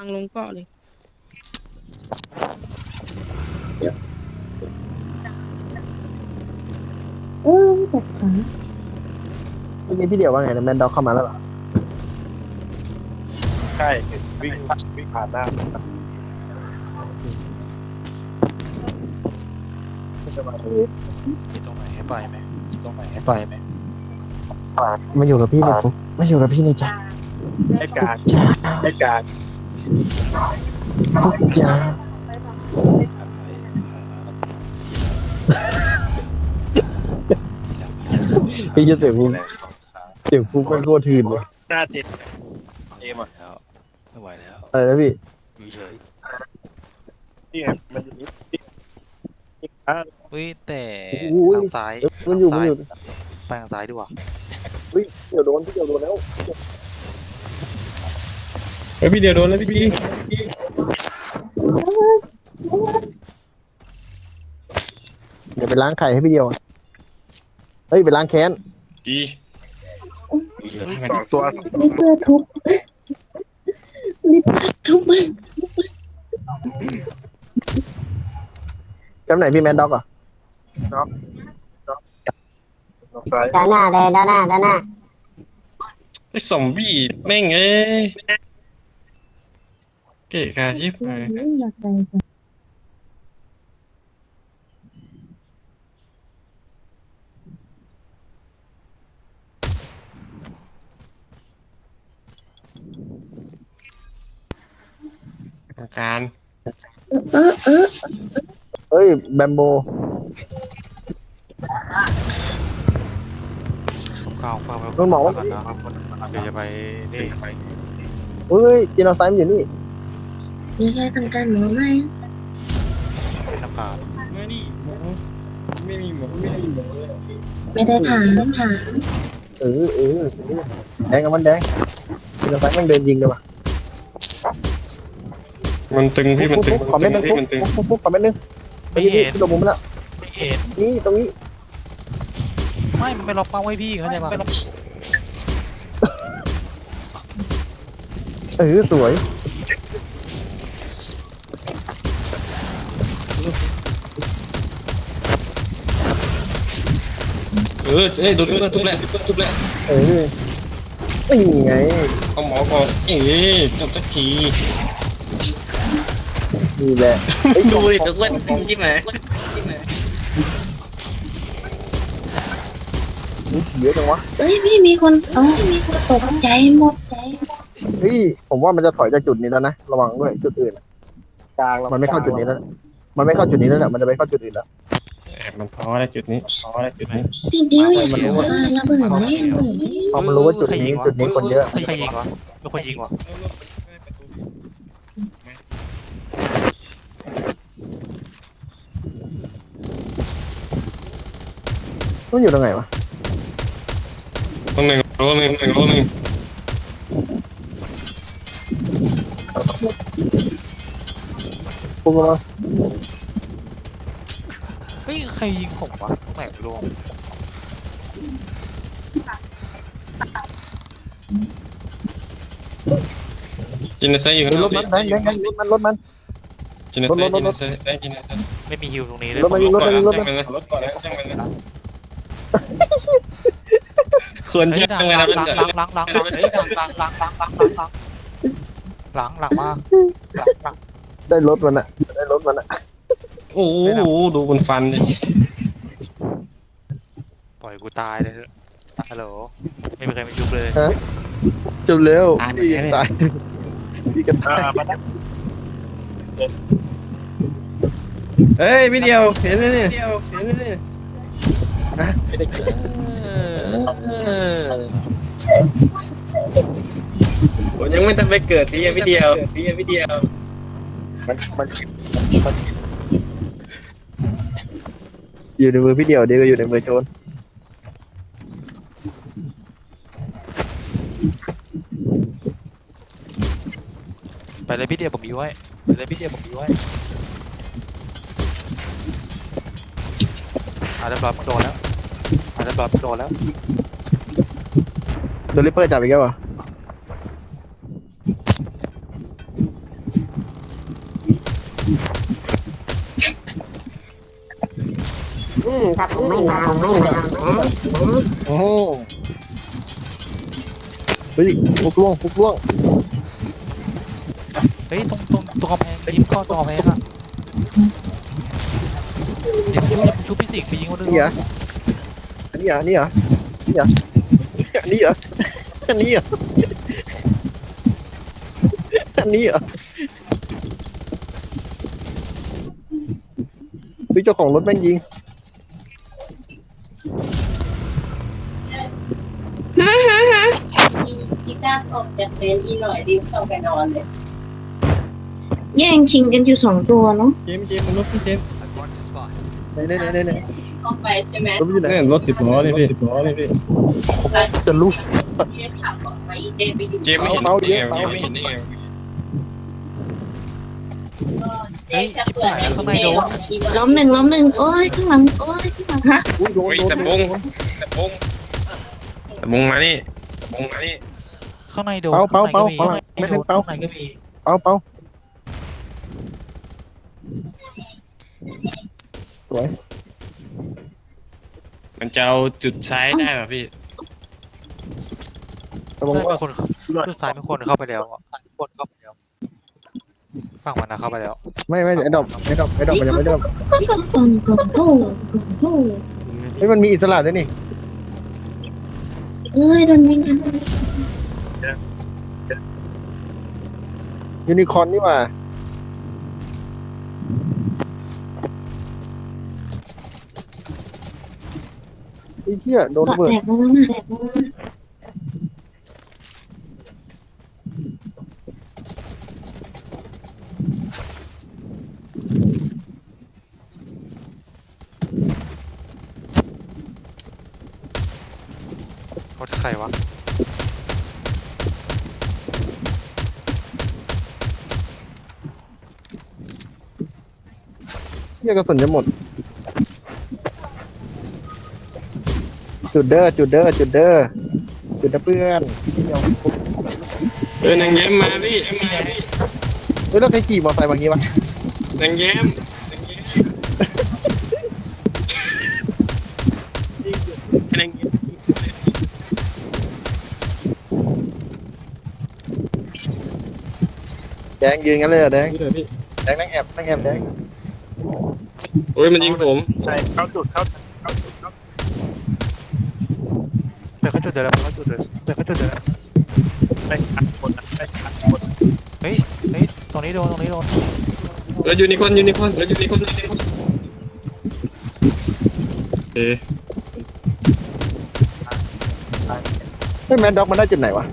างลงเกาะเลยเออแบบขาเมื่อกี้พี่เดียวว่าไงนะแมนด็อกเข้ามาแล้วเหรอใช่เห็นวิ่งวิ่งผ่านหน้ามีตรงไหนให้ไปไหมมีตรงไหนให้ไปไหมมาอยู่กับพี่เลยฟุกมาอยู่กับพี่เลยจ้ะให้การให้การ ฟุกจ้าพี่จะเสียงฟุกเสียงฟุกไม่โคตรทืนเลยหน้าเจ็ดเอมอะแล้วไม่ไหวแล้วอะไรนะพี่อยู่เฉยนี่ไงมันอยู่นี่นี่อะเฮ้ยแต่โอ้ยทางซ้ายเอ้ยมันอยู่มันอยู่ไปทางซ้ายดีกว่าเฮ้ยเดี๋ยวโดนพี่เดียวโดนแล้ว เฮ้ยพี่เดียวโดนแล้วพี่พี่เดี๋ยวไปล้างไข่ให้พี่เดียว เฮ้ยไปล้างแค้น ดีอยู่เฉยสองตัวลิเพื่อทุบลิเพื่อทุบจำไหนพี่แมนด็อกเหรอะซ้ายด้านหน้าเลยด้านหน้าด้านหน้า ไอ้สมบี้แม่งเอ้ย เก๋กาชิบหายอยากใจจังการเออเออเฮ้ย แบมโบก้าวก้าวไปมันบอกว่าก่อนนะเดี๋ยวจะไปนี่ไปเฮ้ยจีโนไซด์มันอยู่นี่ มีใครทำการหมอไหมน้ำตาลไม่นี่หมูไม่มีหมูไม่มีหมูเลยไม่ได้ถามถามเออเออเออแดงกับมันแดงจีโนไซด์มันเดินยิงเลยว่ะมันตึงพี่มันตึงขอเม็ดนึงพี่ปุ๊บมันตึงปุ๊บปุ๊บขอเม็ดนึงไม่เห็นที่โดนมุมแล้วไม่เห็นนี่ตรงนี้ไม่มันไม่ล็อกเป้าไว้พี่เข้าใจป่ะเออสวย ออเอ้ยโดนเพื่อนทุบแหละทุบแหละเออนี่ไงเอาหมอก่อนเอ้ยจบสักทีนี่แหละเอ้ยดูดิตัวเล่นที่ไหนนี่เยอะจังวะเอ้ยพี่มีคนเอ้ยมีคนตกใจหมดใจเฮ้ยผมว่ามันจะถอยจากจุดนี้แล้วนะระวังด้วยจุดอื่นอะกลางมันไม่เข้าจุดนี้แล้วมันไม่เข้าจุดนี้แล้วเนี่ยมันจะไปเข้าจุดอื่นแล้วแอ บมันพออะไรจุดนี้พออะไรจุดนี้ พี่ดิวอย่าทำอะไรระเบิดแม่ระเบิดแม่พอมันรู้ว่าจุดนี้จุดนี้คนเยอะ ใครยิงวะไม่คนยิงวะมันอยู่ตรงไหนวะต้องหนึ่งโลหนึ่งหนึ่งโลหนึ่งปุ๊บมาเฮ้ยใครยิงผมวะตรงไหนไม่รู้จินเนสไซอยู่ข้างนรอถกมันแดงแดงแดงรถมันรถมัน จินเนสไซจินเนสไซไอ้จินเนสไซไม่มีฮิวตรงนี้เลยรถมันยิงรถมันยิงรถช่างมันมันเลยรถก่อนแล้วช่างมันเลยควรเฮ้ยช่างหลังมันหลันะงมันหลังหลังหลังหลังเฮ้ยหลังหลังหลังหลังหลังหลังหลังหลังหลังมาหลังหลังได้รถมันอะได้รถมันอะ โอ้โหดูมันฟันดิปล่อยกูตายเลยเถอะฮัลโหล ไม่มีใครมายุบเลย จบเร็วตายพี่ยังตายพี่ก็ตายอ่ามันเฮ้ยวิดีโอเห็นไหมเนี่ยเห็นไหมเนี่ยไม่ได้เกี่ยวผมยังไม่ทันไปเกิดพี่ยังวิดีโอพี่ยังวิดีโอมันมัน อยู่ในมือพี่เดียวเดียวก็อยู่ในมือโจรไปเลยพี่เดียวผมมีไว้ไปเลยพี่เดียวผมมีไว้อาเรียบร้อยมึงโดนแล้วอาเรียบร้อยมึงโดนแล้วโดนริปเปอร์จับอีกแล้วเหรอ ถ้าผมไม่มาผมไม่มานะโอ้โหเฮ้ยฟุกล่วงฟุกล่วงเฮ้ยตรงตรงตรงกำแพงยิ้มเข้าตรงกำแพงอะเดี๋ยวชุบชุบพี่สิงห์ไปยิงคนนึงนี่เหรออันนี้เหรออันนี้เหรออันนี้เหรออันนี้เหรออันนี้เหรออันนี้เหรอเฮ้ยเจ้าของรถแม่งยิง อีก้าออกจากเต็นท์อีหน่อยรีบเข้าไปนอนเลยแย่งชิงกันอยู่สองตัวเนาะเจมส์เจมส์มันรถพี่เจมส์ไหนไหนไหนไหนไหนเข้าไปใช่ไหมรถมันอยู่ไหนเนี่ยรถสิบล้อนี่พี่สิบล้อนี่พี่จะลุก เรียกขับออกมาอีเจไปอยู่เจมส์ไม่เห็นเบาๆได้ไงเบาๆเจมส์ไม่เห็นได้ไงเฮ้ยชิบหายแล้วข้างในโดนล้มหนึ่งล้มหนึ่งโอ้ยข้างหลังโอ้ยข้างหลังฮะอุ้ยโดนโอ้ยโดนตะบงตะบงตะบงมานี่ตะบงมานี่ ข้างในโดนเป้าเป้าเป้าข้างเป้าในไม่ก็มีให้เป้าข้างในก็มีเป้าเป้าสวยมันจะเอาจุดซ้ายได้ป่ะพี่ ตะบงใช่ว่ามีคนชุดซ้ายมีคนเข้าไปแล้วอะมีคนเข้าไปแล้วฝั่งมันนะเข้าไปแล้ว ไม่ไม่ไอ้ดอกไอ้ดอกไอ้ดอกมันยังไม่เริ่มก็กล่องกล่องโอ้โหเฮ้ยมันมีอิสระด้วยนี่เอ้ยโดนยิงกัน ยูนิคอร์นนี่ว่าไอ้เหี้ยโดนเกาะระเบิดแตกแล้วนะแตกแล้วนะรถใครวะ ยกระสุนจะหมด จุดเด้อจุดเด้อจุดเด้อจุดนะเพื่อนเออนางแย้มมาพี่มาพี่เฮ้ยแล้วใครขี่มอเตอร์ไซค์มางี้วะนางแย้มนางแย้มแดงยืนกันเลยเหรอแดงนี่เลยพี่แดงนั่งแอบนั่งแอบแดง โอ้ยมันยิงผม ใช่เข้าจุดเข้าเข้าจุดเข้าไปเข้าจุดเดิมแล้วไปเข้าจุดเดิมไปเข้าจุดเดิมแล้วไปอัดคนไปอัดคนเฮ้ยเฮ้ยตรงนี้โดนตรงนี้โดนแล้วยูนิคอร์นยูนิคอร์นแล้วยูนิคอร์นยูนิคอร์นเอ๊ะเฮ้ยแมนด็อกมันได้จุดไหนวะ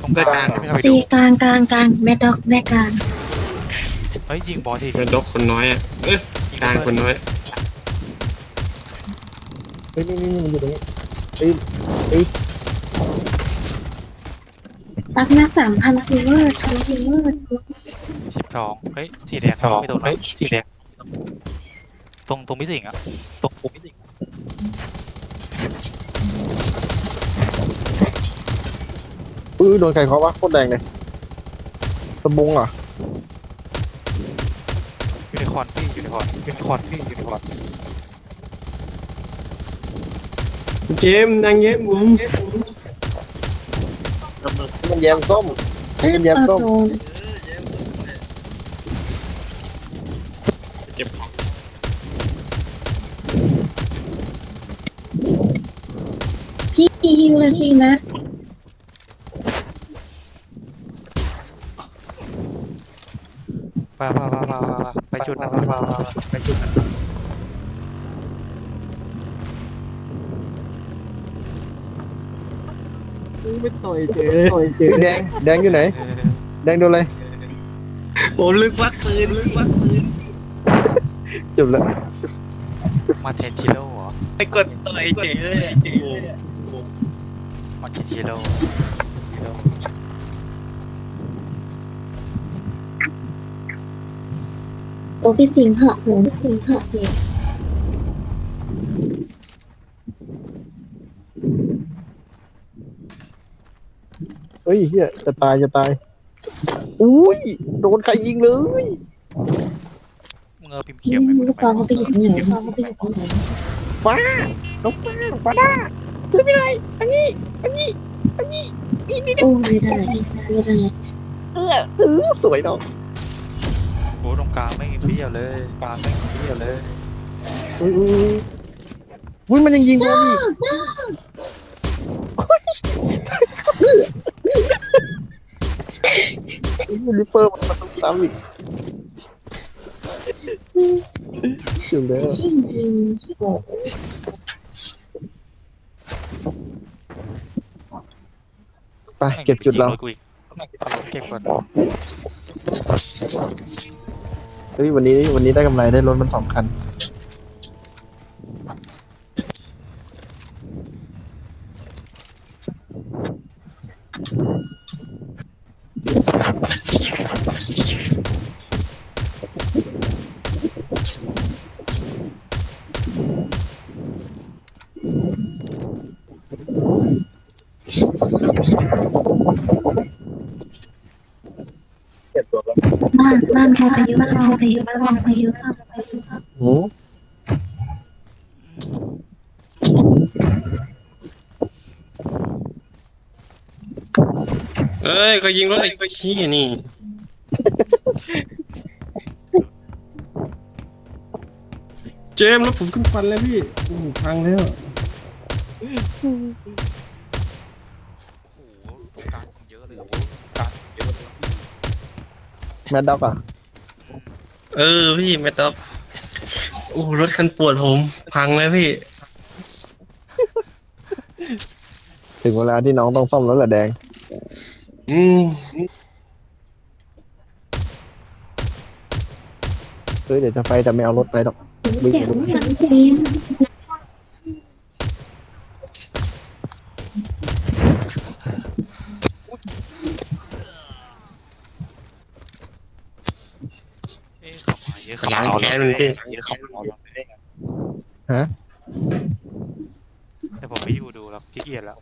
ตรงกลางไม่มีใครไปสี่ดูกลางกลางกลางแม่ดอกแม่กลาง เฮ้ยยิงบอสทีแมนด็อกคนน้อยอะเอ้ยกลางคนน้อยเฮ้ยนี่นี่นี่มันอยู่ตรงนี้ปักหน้าสามพันซิลเวอร์ทำซิลเวอร์สิบทองเฮ้ยสีแดงไม่โดนเฮ้ยสีแดงตรงตรงมิสิงอะตรงปุ่มมิสิงอุ้ยโดนใครเคาะวะโคตรแดงเลยสะบงเหรอยูนิ คอร์นพี่ยูนิคอร์นยูนิคอร์นพี่ยูนิคอร์นเจมส์นางแย้มผมมันแยมส้มมันแยมเออส้มโดนเก็บของพี่ยิงเลยสินะ ไปไปไปไป ไปจุดนะไปไปไปจุดนะไม่ต่อยเจแดงแดงอยู่ไหนเออแดงโดนอะไรผมลึกวักปืนลึกวักปืนจบแล้วมาเทนชิโร่เหรอไปกดต่อยเฉยเลยมาเทนชิโร่ พี่สิงห์เหาะเหินพี่สิงห์เหาะเหินเฮ้ยเฮียจะตายจะตาย อุ้ย โดนใครยิงเลย มึงงเอาพิมพ์เขียวไปลูกปลาเขาไปอยู่ตรงไหนลูกปลาเขาไปอยู่ตรงไหนว้าน้องฟ้าน้องฟ้าด้าช่วยไม่ได้อันนี้ อันนี้ อันนี้นี่นี่โอ้ไม่ได้ไม่ได้เออเออสวยเนาะ โอ้ตรงกลางไม่เบี้ยวเลยกลางไม่เบี้ยวเลยอุ้ยอุ้ยอุ้ยมันยังยิงโดนอีกอุ้ยลิปเปอร์มันต้องซ้ำอีกถึงแล้วจริงจริงโอ้ไปเก็บจุดเรายิงถกูอีกเก็บก่อน เฮ้ยวันนี้วันนี้ได้กำไรได้รถมันสองคันบ้านบ้านใครไปยอะบ้านใครไปยอะบ้านใครไปยอะครับไปยอะครับโอ้เอ้ยก็ยิงรถไอ้ขี้นี่ เจมส์รถผมขึ้นฟันเลยพี่อู้หูพังแล้วอ้โหตรงกลางเยอะเลยโอ้โหกลางเยอะเลย แมดด็อกอะเออพี่ไม่ต้องอู้รถคันปวดผม พังเลยพี่ ถึงเวลาที่น้องต้องซ่อมแล้วแหละแดง อืมเฮ้ยเดี๋ยวจะไปแต่ไม่เอารถไปหรอกบึ้งแก่บึ้งทั้งชีน เอ๊ะขับมาเยอะขับ ล้างเอาแค้นมันพี่ยอะขับเอาเลยฮะแต่ผมไม่อยู่ดูแล้วขี้เกียจแล้ว